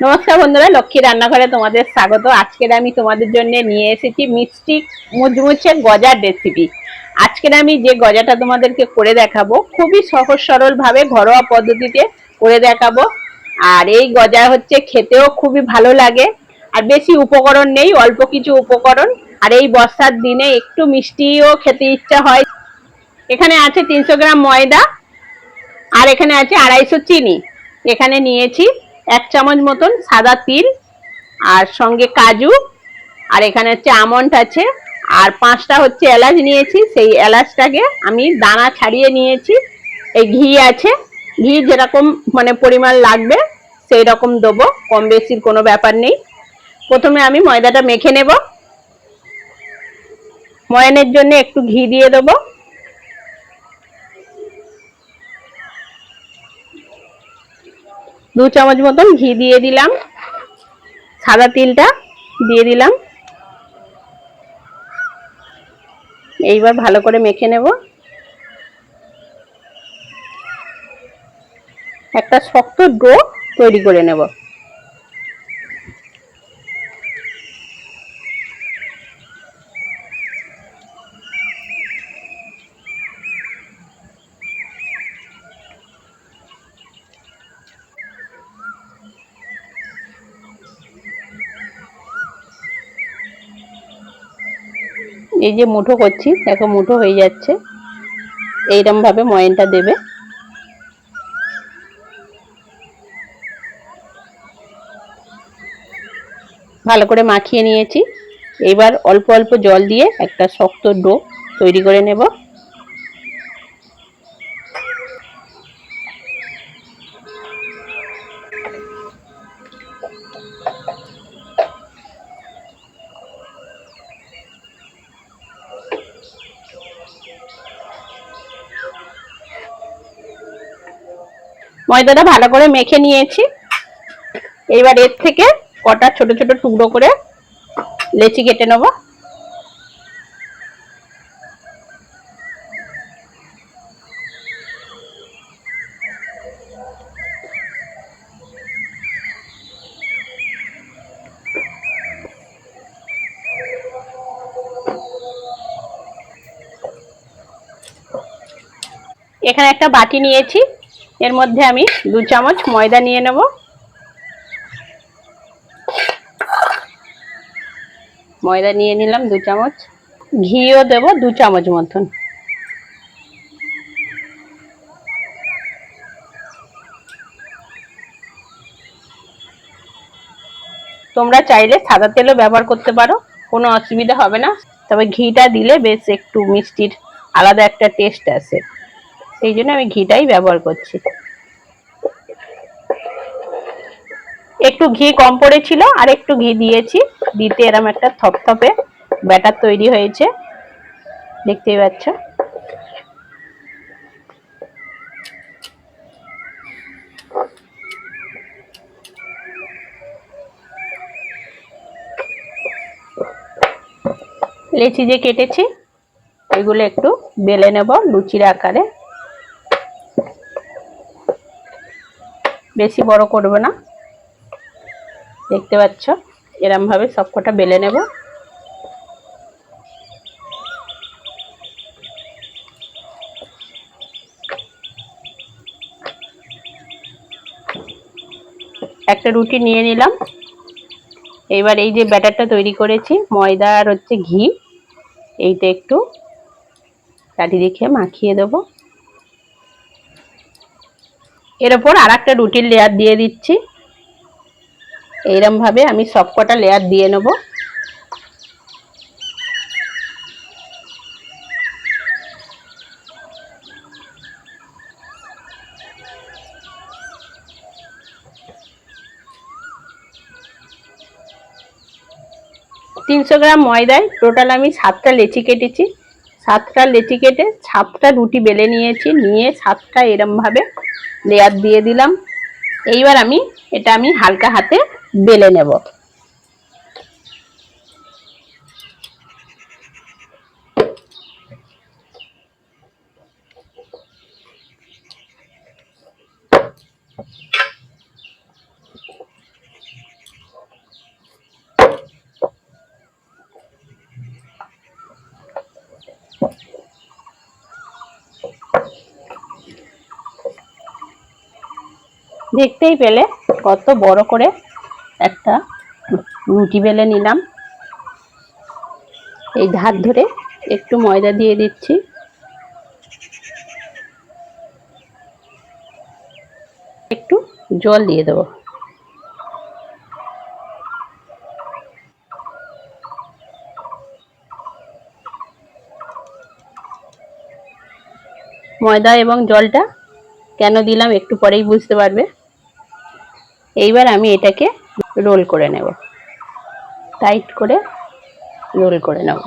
নমস্কার বন্ধুরা, লক্ষ্মী রান্নাঘরে তোমাদের স্বাগত। আজকের আমি তোমাদের জন্য নিয়ে এসেছি মিষ্টি মুচমুচে গজার রেসিপি আজকের আমি যে গজাটা তোমাদেরকে করে দেখাবো, খুবই সহজ সরল ভাবে ঘরোয়া পদ্ধতিতে করে দেখাবো। আর এই গজা হচ্ছে খেতেও খুবই ভালো লাগে। আর বেশি উপকরণ নেই, অল্প কিছু উপকরণ। আর এই বর্ষার দিনে একটু মিষ্টিও খেতে ইচ্ছা হয়। এখানে আছে তিনশো গ্রাম ময়দা, আর এখানে আছে আড়াইশো চিনি। এখানে নিয়েছি এক চামচ মতন সাদা তিল আর সঙ্গে কাজু। আর এখানে হচ্ছে আমন্ড আছে। আর পাঁচটা হচ্ছে এলাচ নিয়েছি। সেই এলাচটাকে আমি দানা ছাড়িয়ে নিয়েছি। এই ঘি আছে। ঘি যেরকম মানে পরিমাণ লাগবে সেই রকম দেবো। কম বেশির কোনো ব্যাপার নেই। প্রথমে আমি ময়দাটা মেখে নেব। ময়ানের জন্য একটু ঘি দিয়ে দেবো। দু চামচ মতন ঘি দিয়ে দিলাম। সাদা তিলটা দিয়ে দিলাম। এইবার ভালো করে মেখে নেব। একটা শক্ত ডো তৈরি করে নেব। এই যে মুঠো করছি, দেখো মুঠো হয়ে যাচ্ছে। এইরকম ভাবে ময়নটা দেবে। ভালো করে মাখিয়ে নিয়েছি। এবার অল্প অল্প জল দিয়ে একটা শক্ত ডো তৈরি করে নেব। ময়দাটা ভালো করে মেখে নিয়েছি। এবার এর থেকে কটা ছোট ছোট টুকরো করে লেচি কেটে নেব। এখানে একটা বাটি নিয়েছি। এর মধ্যে আমি দু চামচ ময়দা নিয়ে নেব। ময়দা নিয়ে নিলাম দু চামচ। ঘিও দেব দু চামচ মতন। তোমরা চাইলে সাদা তেলও ব্যবহার করতে পারো, কোনো অসুবিধা হবে না। তবে ঘিটা দিলে বেশ একটু মিষ্টির আলাদা একটা টেস্ট আসে। সেই জন্য আমি ঘিটাই ব্যবহার করছি। একটু ঘি কম পড়েছিল, আর একটু ঘি দিয়েছি। দিতে এরম একটা থপথপে ব্যাটার তৈরি হয়েছে। দেখতেই পাচ্ছ। লেচি যে কেটেছি, এগুলো একটু বেলে নেব লুচির আকারে। বেশি বড় করবে না। দেখতে পাচ্ছ? এরম ভাবে সবকটা বেলে নেব। একটা রুটি নিয়ে নিলাম। এবার এই যে ব্যাটারটা তৈরি করেছি, ময়দা আর হচ্ছে ঘি, এইটা একটু কাটি রেখে মাখিয়ে দেবো। এর ওপর আর একটা রুটির লেয়ার দিয়ে দিচ্ছি। এইরকম ভাবে আমি সবকটা লেয়ার দিয়ে নেব। তিনশো গ্রাম ময়দায় টোটাল আমি সাতটা লেচি কেটেছি। সাতটা লেচি কেটে সাতটা রুটি বেলে নিয়েছি, নিয়ে সাতটা এরম ভাবে লেয়ার দিয়ে দিলাম। এইবার আমি এটা আমি হালকা হাতে বেলে নেব। দেখতেই পেলে কত বড় করে একটা রুটি বেলে নিলাম। এই ধার ধরে একটু ময়দা দিয়ে দিচ্ছি। একটু জল দিয়ে দেবো। ময়দা এবং জলটা কেন দিলাম একটু পরেই বুঝতে পারবে। এইবার আমি এটাকে রোল করে নেব। টাইট করে রোল করে নেব।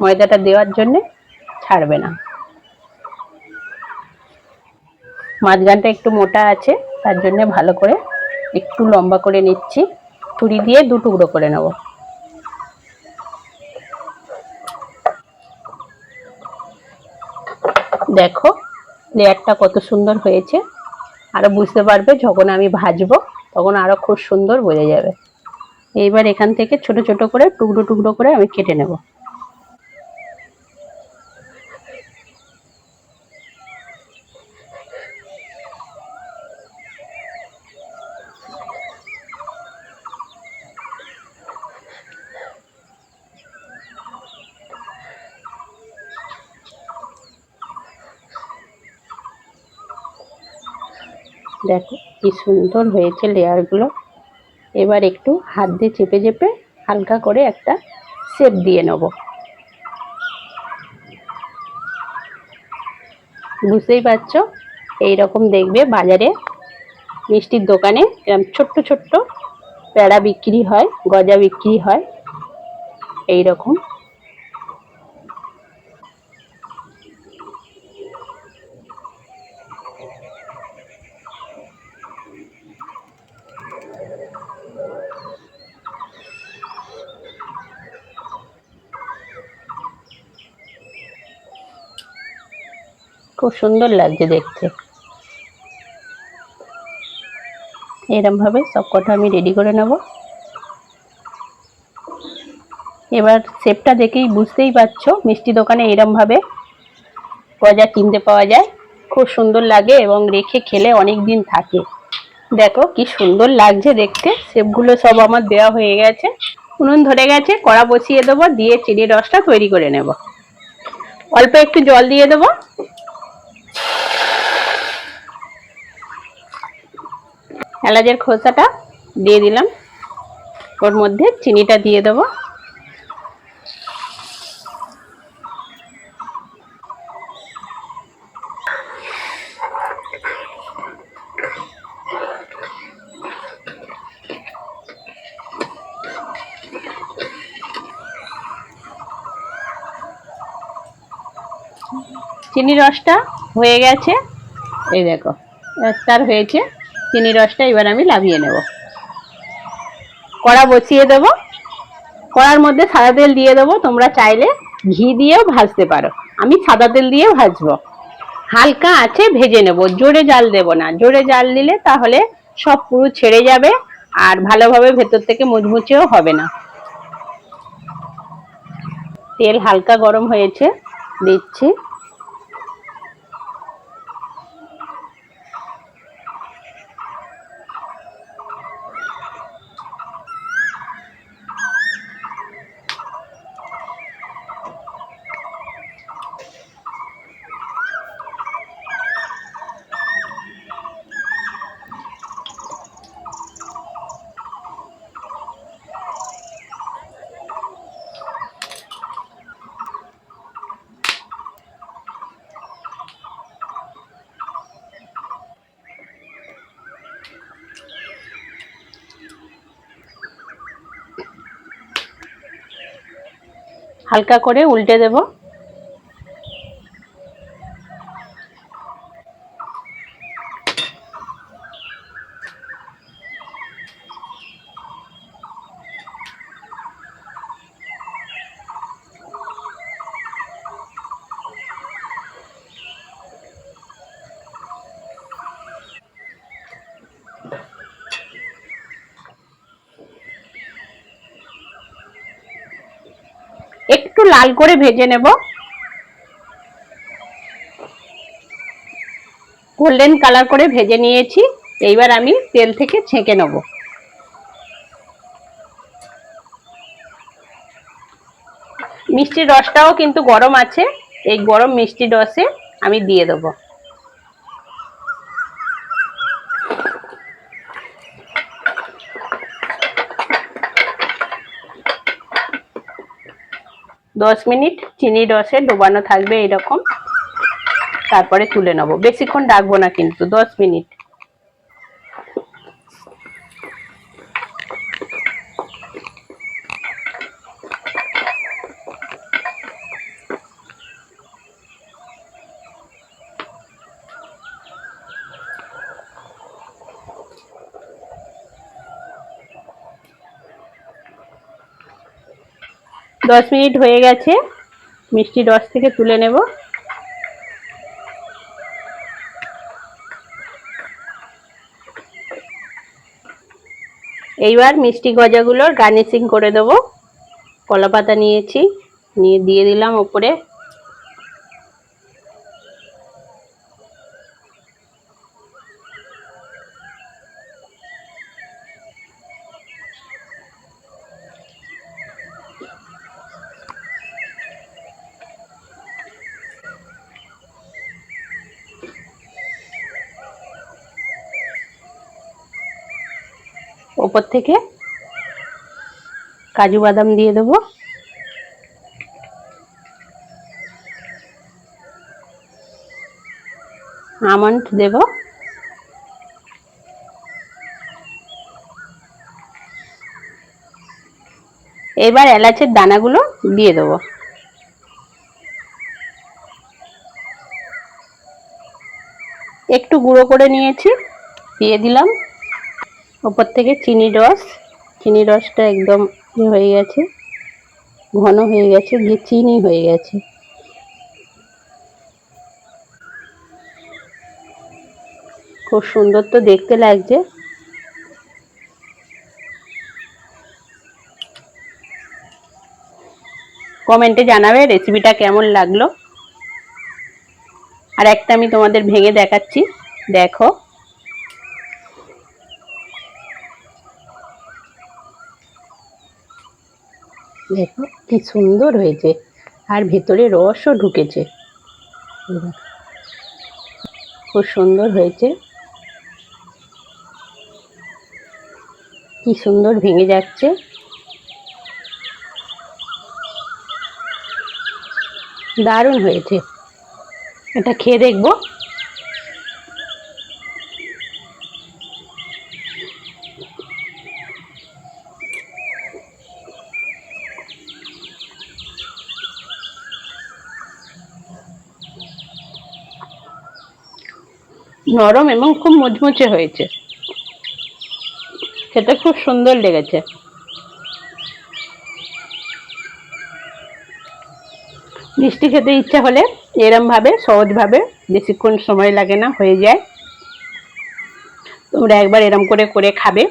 ময়দাটা দেওয়ার জন্য ছাড়বে না। মাঝখানটা একটু মোটা আছে, তার জন্য ভালো করে একটু লম্বা করে নিচ্ছি। ছুরি দিয়ে দু টুকরো করে নেব। দেখো, লেয়ারটা কত সুন্দর হয়েছে। আরও বুঝতে পারবে যখন আমি ভাজবো, তখন আরও খুব সুন্দর বোঝা যাবে। এইবার এখান থেকে ছোট ছোট করে, টুকরো টুকরো করে আমি কেটে নেব। দেখো কি সুন্দর হয়েছে লেয়ারগুলো। এবার একটু হাত দিয়ে চেপে চেপে হালকা করে একটা শেপ দিয়ে নেব। বুঝতেই পারছ? এইরকম দেখবে বাজারে মিষ্টির দোকানে এরকম ছোট্ট ছোট্ট প্যাড়া বিক্রি হয়, গজা বিক্রি হয় এই রকম খুব সুন্দর লাগছে দেখতে। এরম ভাবে সব কটা আমি রেডি করে নেব। এবার শেপটা দেখেই বুঝতেই পারছ, মিষ্টি দোকানে এরম ভাবে গজা কিনতে পাওয়া যায়। খুব সুন্দর লাগে এবং রেখে খেলে অনেক দিন থাকে। দেখো কি সুন্দর লাগছে দেখতে শেপগুলো সব আমার দেওয়া হয়ে গেছে। উনুন ধরে গেছে, কড়া বসিয়ে দেবো, দিয়ে চিনি রসটা তৈরি করে নেব। অল্প একটু জল দিয়ে দেবো। এলাচের খোসাটা দিয়ে দিলাম। ওর মধ্যে চিনিটা দিয়ে দেবো। চিনি রসটা হয়ে গেছে। এই দেখো তার হয়েছে। চিনি রসটা এবার আমি লাভিয়ে নেব। কড়া বসিয়ে দেব। কড়ার মধ্যে সাদা তেল দিয়ে দেবো। তোমরা চাইলে ঘি দিয়েও ভাজতে পারো। আমি সাদা তেল দিয়ে ভাজবো। হালকা আছে ভেজে নেব। জোরে জাল দেব না। জোরে জাল দিলে তাহলে সব পুরো ছেড়ে যাবে আর ভালোভাবে ভেতর থেকে মুচমুচেও হবে না। তেল হালকা গরম হয়েছে। দিচ্ছি। হালকা করে উল্টে দেব। একটু লাল করে ভেজে নেব। গোল্ডেন কালার করে ভেজে নিয়েছি। এইবার আমি তেল থেকে ছেঁকে নেব। মিষ্টির রসটাও কিন্তু গরম আছে। এই গরম মিষ্টি রসে আমি দিয়ে দেবো। দশ মিনিট, চিনি, রসে ডোবানো থাকবে এরকম। তারপরে তুলে নেব। বেশিক্ষণ ডাকবো না কিন্তু, দশ মিনিট। দশ মিনিট হয়ে গেছে। মিষ্টি রস থেকে তুলে নেব। এইবার মিষ্টি গজাগুলোর গার্নিশিং করে দেবো। কলা পাতা নিয়েছি, নিয়ে দিয়ে দিলাম ওপরে। ওপর থেকে কাজু বাদাম দিয়ে দেবো। আমন্ড দেব। এবার এলাচের দানাগুলো দিয়ে দেবো। একটু গুঁড়ো করে নিয়েছি, দিয়ে দিলাম। ওপর থেকে চিনি রস, চিনি রসটা একদম ইয়ে হয়ে গেছে, ঘন হয়ে গেছে গিয়ে চিনি হয়ে গেছে। খুব সুন্দর তো দেখতে লাগছে। কমেন্টে জানাবে রেসিপিটা কেমন লাগল। আর একটা আমি তোমাদের ভেঙে দেখাচ্ছি, দেখো। দেখো, কি সুন্দর হয়েছে। আর ভেতরে রসও ঢুকেছে। খুব সুন্দর হয়েছে। কি সুন্দর ভেঙে যাচ্ছে। দারুণ হয়েছে। এটা খেয়ে দেখব। নরম এবং খুব মুচমুচে হয়েছে। খেতে খুব সুন্দর লেগেছে। মিষ্টি খেতে ইচ্ছা হলে এরম সহজভাবে, বেশিক্ষণ সময় লাগে না, হয়ে যায়। তোমরা একবার এরম করে করে খাবে।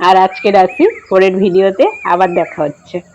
আর আজকে রাখি পরের ভিডিওতে আবার দেখা হচ্ছে।